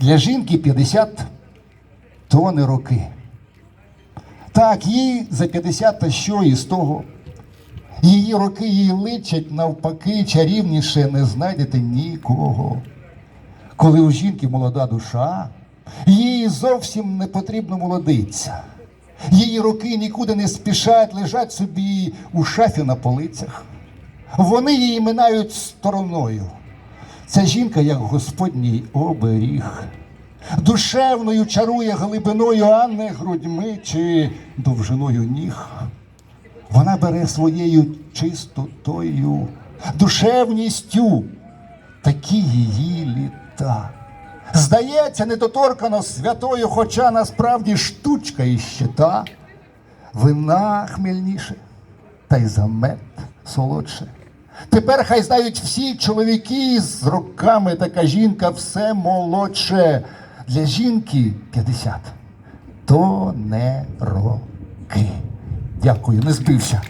Для жінки 50 то не роки. Так, їй за 50 та що із того. Її роки їй личать навпаки, чарівніше не знайдете нікого. Коли у жінки молода душа, їй зовсім не потрібно молодиться. Її роки нікуди не спішать, лежать собі у шафі на полицях. Вони її минають стороною. Ця жінка, як Господній оберіг, душевною чарує глибиною, а не грудьми чи довжиною ніг. Вона бере своєю чистотою, душевністю такі її літа. Здається, недоторкано святою, хоча насправді штучка іще та. Вина хмельніше, та й замет солодше. Тепер хай знають всі чоловіки з роками така жінка все молодше. Для жінки 50. То не роки. Дякую, не збився.